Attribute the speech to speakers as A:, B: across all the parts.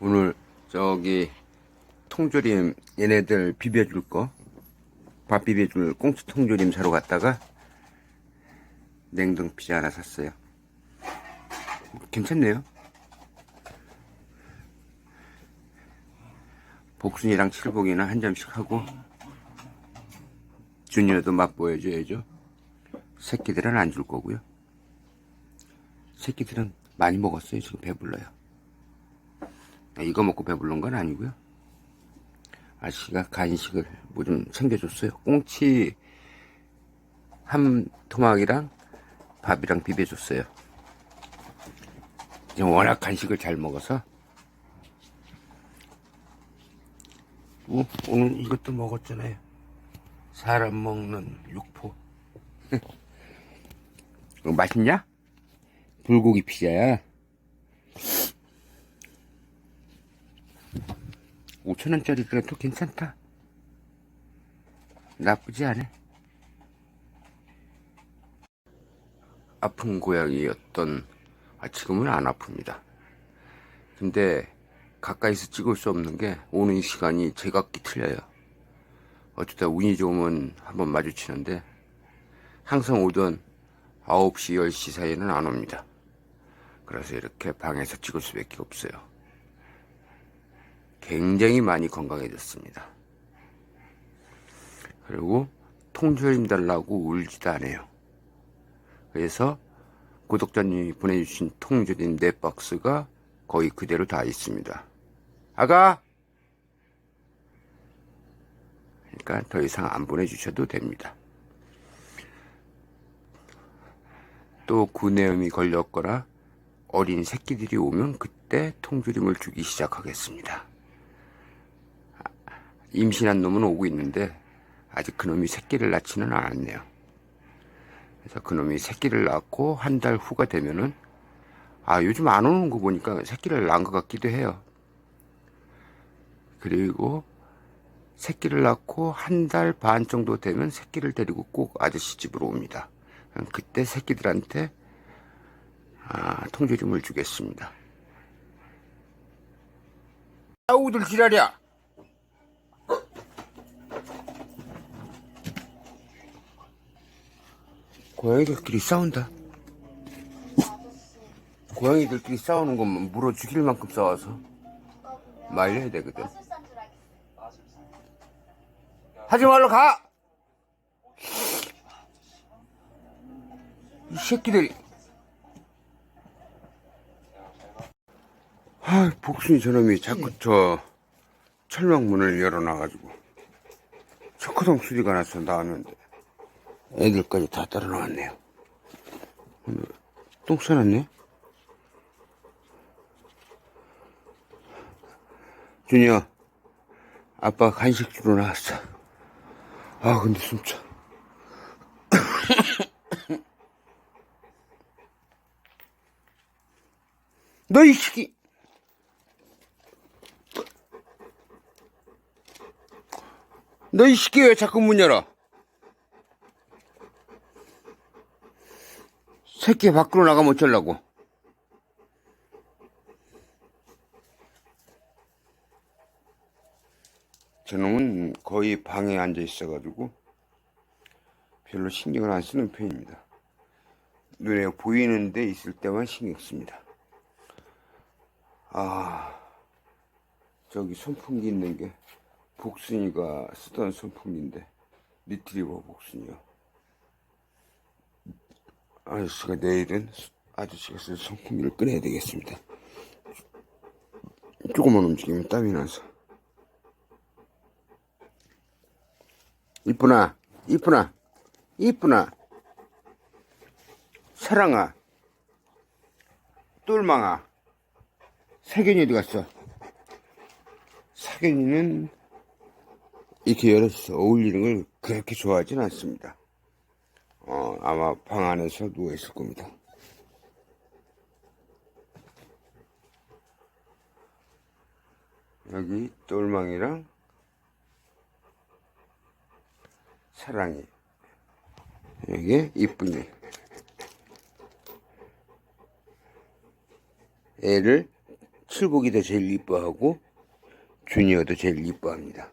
A: 오늘 저기 통조림 얘네들 비벼줄 거 밥 비벼줄 꽁치 통조림 사러 갔다가 냉동 피자 하나 샀어요. 괜찮네요. 복순이랑 칠복이나 한 점씩 하고 준이라도 맛보여줘야죠. 새끼들은 안 줄 거고요. 새끼들은 많이 먹었어요. 지금 배불러요. 아, 이거 먹고 배부른 건 아니고요. 아씨가 간식을 뭐 좀 챙겨줬어요. 꽁치 한 토막이랑 밥이랑 비벼줬어요. 워낙 간식을 잘 먹어서 오, 오늘 이것도 먹었잖아요. 사람 먹는 육포. 맛있냐? 불고기 피자야. 5천원짜리 그래도 괜찮다. 나쁘지 않아. 아픈 고양이였던, 아, 지금은 안 아픕니다. 근데 가까이서 찍을 수 없는 게 오는 시간이 제각기 틀려요. 어쩌다 운이 좋으면 한번 마주치는데 항상 오던 9시, 10시 사이에는 안 옵니다. 그래서 이렇게 방에서 찍을 수밖에 없어요. 굉장히 많이 건강해졌습니다. 그리고 통조림 달라고 울지도 않아요. 그래서 구독자님이 보내주신 통조림 네 박스가 거의 그대로 다 있습니다. 아가! 그러니까 더 이상 안 보내주셔도 됩니다. 또 구내염이 걸렸거나 어린 새끼들이 오면 그때 통조림을 주기 시작하겠습니다. 임신한 놈은 오고 있는데 아직 그놈이 새끼를 낳지는 않았네요. 그래서 그놈이 새끼를 낳고 한 달 후가 되면은 아 요즘 안 오는 거 보니까 새끼를 낳은 것 같기도 해요. 그리고 새끼를 낳고 한 달 반 정도 되면 새끼를 데리고 꼭 아저씨 집으로 옵니다. 그때 새끼들한테 아, 통조림을 주겠습니다. 아우들 지랄이야! 고양이들끼리 싸운다. 고양이들끼리 싸우는 것만 물어 죽일 만큼 싸워서 말려야 되거든. 하지 말러 가! 이 새끼들이. 아, 복순이 저놈이 자꾸 저 철망문을 열어놔가지고 초코동 소리가 나서 나왔는데 애들까지 다 따라 나왔네요. 오늘 똥 싸놨네? 준이야, 아빠 간식 주러 나왔어. 아, 근데 숨차. 너이 새끼! 너이 새끼 왜 자꾸 문 열어? 새끼 밖으로 나가면 어쩌려고? 저놈은 거의 방에 앉아 있어가지고 별로 신경을 안 쓰는 편입니다. 눈에 보이는 데 있을 때만 신경 씁니다. 아, 저기 선풍기 있는 게 복순이가 쓰던 선풍기인데 리트리버 복순이요. 아저씨가 내일은 아저씨가 쓴 선풍기를 꺼내야 되겠습니다. 조금만 움직이면 땀이 나서. 이쁘나, 이쁘나, 이쁘나. 사랑아, 똘망아, 사견이 어디 갔어? 사견이는 이렇게 열어서 어울리는 걸 그렇게 좋아하진 않습니다. 어, 아마 방 안에서 누워 있을 겁니다. 여기 똘망이랑 사랑이 여기 이쁜이 애를 칠복이도 제일 이뻐하고 주니어도 제일 이뻐합니다.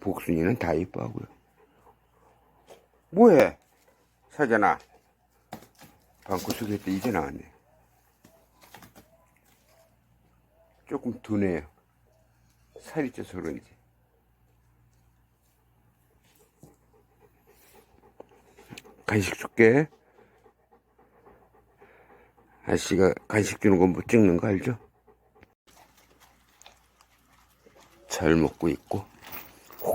A: 복순이는 다 이뻐하고요. 뭐해? 사잖아. 방구석에 했더 이제 나왔네. 조금 두네요. 살이 쪄서 그런지. 간식 줄게. 아저씨가 간식 주는 거못 찍는 거 알죠? 잘 먹고 있고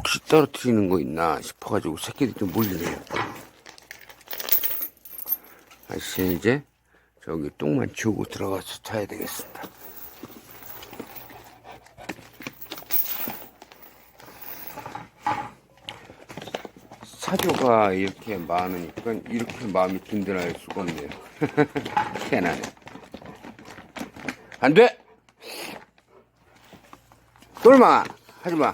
A: 혹시 떨어뜨리는 거 있나 싶어가지고 새끼들이 좀 몰리네요. 아저씨는 이제 저기 똥만 치우고 들어가서 자야 되겠습니다. 사료가 이렇게 많으니까 이렇게 마음이 든든할 수가 없네요. 희한하네. 안 돼! 똘마! 하지 마.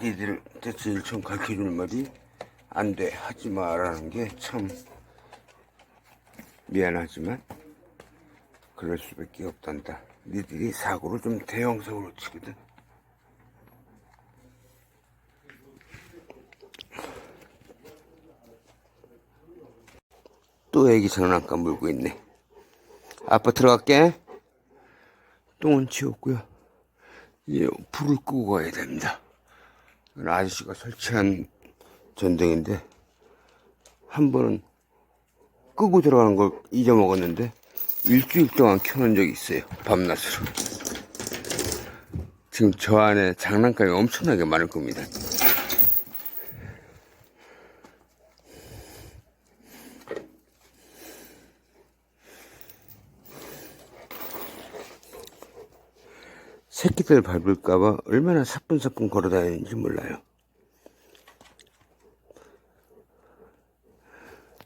A: 니들 제일 처음 가르쳐주는 말이 안 돼, 하지 마라는 게 참 미안하지만 그럴 수밖에 없단다. 니들이 사고를 좀 대형 사고로 치거든. 또 애기 장난감 물고 있네. 아빠 들어갈게. 똥은 치웠고요. 이제 불을 끄고 가야 됩니다. 아저씨가 설치한 전등인데 한 번은 끄고 들어가는 걸 잊어먹었는데 일주일 동안 켜놓은 적이 있어요. 밤낮으로. 지금 저 안에 장난감이 엄청나게 많을 겁니다. 새끼들 밟을까봐 얼마나 사뿐사뿐 걸어 다니는지 몰라요.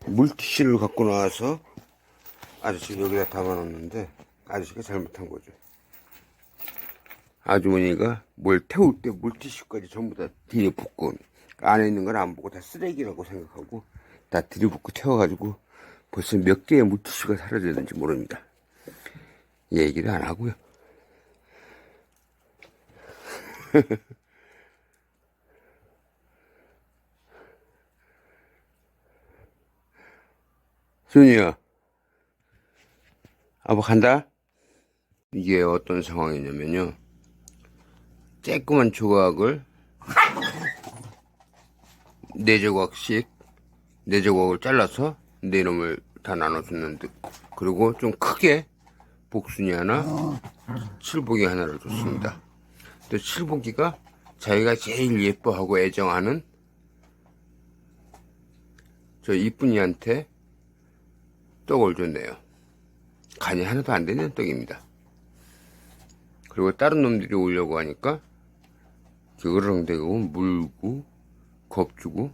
A: 물티슈를 갖고 나와서 아저씨가 여기다 담아놨는데 아저씨가 잘못한 거죠. 아주머니가 뭘 태울 때 물티슈까지 전부 다 들이붓고 안에 있는 건안 보고 다 쓰레기라고 생각하고 다 들이붓고 태워가지고 벌써 몇 개의 물티슈가 사라졌는지 모릅니다. 얘기를 안 하고요. 순이야. 아빠 간다? 이게 어떤 상황이냐면요. 쬐끄만 조각을 네 조각씩 네 조각을 잘라서 네 놈을 다 나눠 줬는데 그리고 좀 크게 복순이 하나, 칠복이 하나를 줬습니다. 또 칠복이가 자기가 제일 예뻐하고 애정하는 저 이쁜이한테 떡을 줬네요. 간이 하나도 안 되는 떡입니다. 그리고 다른 놈들이 오려고 하니까 그러렁대고 물고 겁주고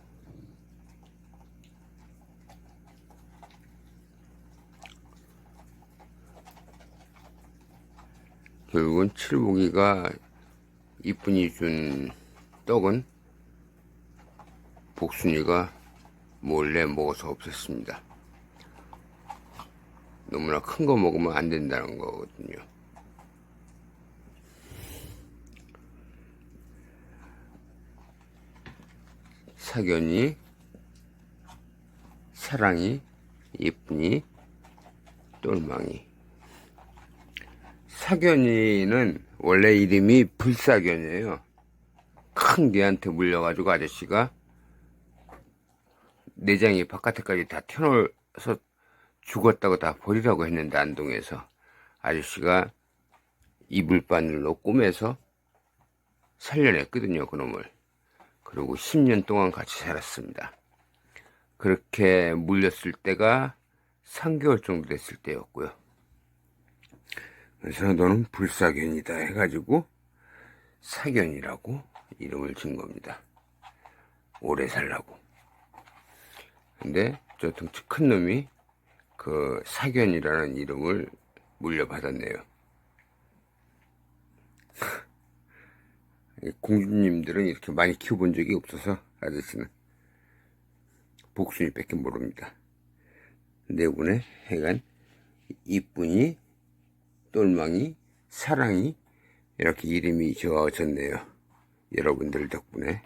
A: 결국은 칠복이가 이쁜이 준 떡은 복순이가 몰래 먹어서 없앴습니다. 너무나 큰 거 먹으면 안 된다는 거거든요. 사견이, 사랑이, 예쁜이, 똘망이. 사견이는 원래 이름이 불사견이에요. 큰 개한테 물려가지고 아저씨가 내장이 바깥에까지 다 튀어나와서 죽었다고 다 버리라고 했는데 안동에서. 아저씨가 이불 바늘로 꼬매서 살려냈거든요 그놈을. 그리고 10년 동안 같이 살았습니다. 그렇게 물렸을 때가 3개월 정도 됐을 때였고요 그래서 너는 불사견이다 해가지고 사견이라고 이름을 진 겁니다 오래 살라고 근데 저 덩치 큰 놈이 그 사견이라는 이름을 물려받았네요. 공주님들은 이렇게 많이 키워본 적이 없어서 아저씨는 복순이밖에 모릅니다. 내분에 해간 이쁜이 똘망이 사랑이 이렇게 이름이 지어졌네요. 여러분들 덕분에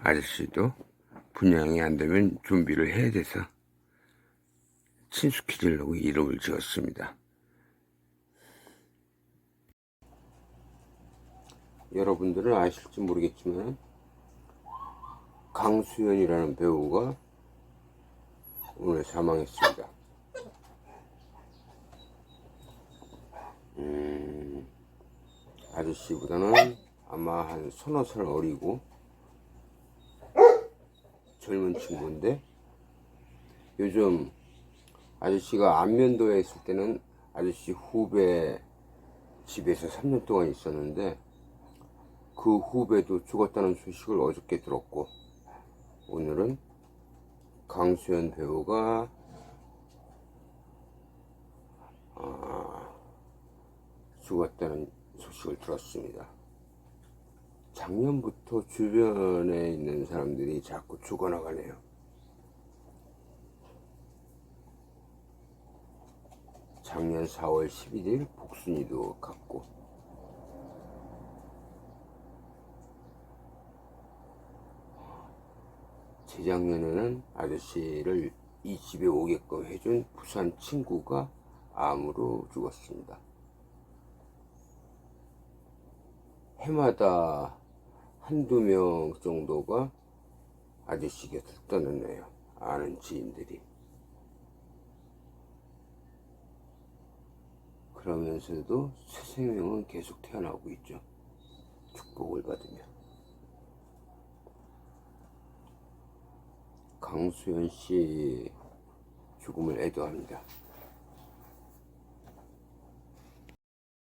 A: 아저씨도 분양이 안 되면 준비를 해야 돼서 친숙해지려고 이름을 지었습니다. 여러분들은 아실지 모르겠지만 강수연이라는 배우가 오늘 사망했습니다. 음, 아저씨보다는 아마 한 서너 살 어리고 젊은 친구인데 요즘 아저씨가 안면도에 있을 때는 아저씨 후배 집에서 3년 동안 있었는데 그 후배도 죽었다는 소식을 어저께 들었고 오늘은 강수현 배우가 아, 죽었다는 소식을 들었습니다. 작년부터 주변에 있는 사람들이 자꾸 죽어나가네요. 작년 4월 11일 복순이도 갔고 재작년에는 아저씨를 이 집에 오게끔 해준 부산 친구가 암으로 죽었습니다. 해마다 한두 명 정도가 아저씨 곁을 떠났네요. 아는 지인들이. 그러면서도 새 생명은 계속 태어나고 있죠. 축복을 받으며. 강수현 씨 죽음을 애도합니다.